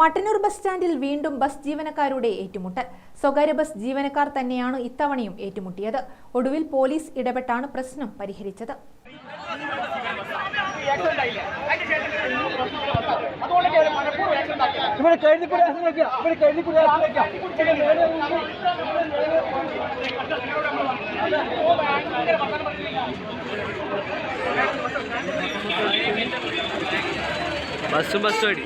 Mattannur bus സ്റ്റാൻഡിൽ വീണ്ടും bus ജീവനക്കാരുടെ ഏറ്റുമുട്ടൽ. സ്വകാര്യ ബസ് ജീവനക്കാർ തന്നെയാണ് ഇത്തവണയും ഏറ്റുമുട്ടിയത്. ഒടുവിൽ പോലീസ് ഇടപെട്ടാണ് പ്രശ്നം പരിഹരിച്ചത്. ബസ്സും ബസ്സും അടി.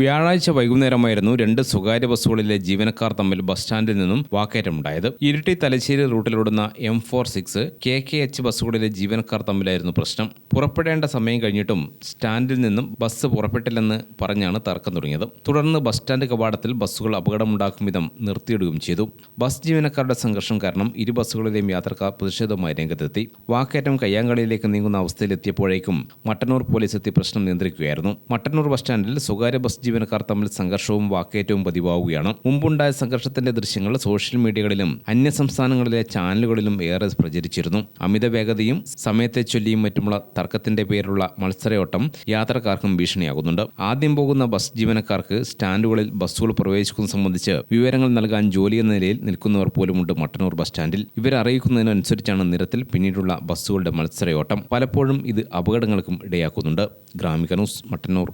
വ്യാഴാഴ്ച വൈകുന്നേരമായിരുന്നു രണ്ട് സ്വകാര്യ ബസ്സുകളിലെ ജീവനക്കാർ തമ്മിൽ ബസ് സ്റ്റാൻഡിൽ നിന്നും വാക്കേറ്റമുണ്ടായത്. ഇരുട്ടി Thalassery റൂട്ടിലോടുന്ന M four six K K H ബസ്സുകളിലെ ജീവനക്കാർ തമ്മിലായിരുന്നു പ്രശ്നം. പുറപ്പെടേണ്ട സമയം കഴിഞ്ഞിട്ടും സ്റ്റാൻഡിൽ നിന്നും ബസ് പുറപ്പെട്ടില്ലെന്ന് പറഞ്ഞാണ് തർക്കം തുടങ്ങിയത്. തുടർന്ന് ബസ് സ്റ്റാൻഡ് കവാടത്തിൽ ബസ്സുകൾ അപകടമുണ്ടാക്കും വിധം നിർത്തിയിടുകയും ചെയ്തു. ബസ് ജീവനക്കാരുടെ സംഘർഷം കാരണം ഇരു ബസ്സുകളിലെയും യാത്രക്കാർ പ്രതിഷേധവുമായി രംഗത്തെത്തി. വാക്കേറ്റം കയ്യാങ്കളിയിലേക്ക് നീങ്ങുന്ന അവസ്ഥയിലെത്തിയപ്പോഴേക്കും മട്ടന്നൂർ പോലീസ് എത്തി പ്രശ്നം നിയന്ത്രിക്കുകയായിരുന്നു. മട്ടന്നൂർ ബസ് സ്റ്റാൻഡിൽ സ്വകാര്യ ബസ് ജീവനക്കാർ തമ്മിൽ സംഘർഷവും വാക്കേറ്റവും പതിവാവുകയാണ്. മുമ്പുണ്ടായ സംഘർഷത്തിന്റെ ദൃശ്യങ്ങൾ സോഷ്യൽ മീഡിയകളിലും അന്യ സംസ്ഥാനങ്ങളിലെ ചാനലുകളിലും ഏറെ പ്രചരിച്ചിരുന്നു. അമിത വേഗതയും സമയത്തെ ചൊല്ലിയും മറ്റുമുള്ള തർക്കത്തിന്റെ പേരിലുള്ള മത്സരയോട്ടം യാത്രക്കാർക്കും ഭീഷണിയാകുന്നുണ്ട്. ആദ്യം പോകുന്ന ബസ് ജീവനക്കാർക്ക് സ്റ്റാൻഡുകളിൽ ബസ്സുകൾ പ്രവേശിക്കുന്നത് സംബന്ധിച്ച് വിവരങ്ങൾ നൽകാൻ ജോലി എന്ന നിലയിൽ നിൽക്കുന്നവർ പോലുമുണ്ട് മട്ടന്നൂർ ബസ് സ്റ്റാൻഡിൽ. ഇവരെ അറിയിക്കുന്നതിനനുസരിച്ചാണ് നിരത്തിൽ പിന്നീടുള്ള ബസ്സുകളുടെ മത്സരയോട്ടം. പലപ്പോഴും ഇത് അപകടങ്ങൾക്കും ഇടയാക്കുന്നുണ്ട്. ഗ്രാമിക ന്യൂസ് മട്ടന്നൂർ.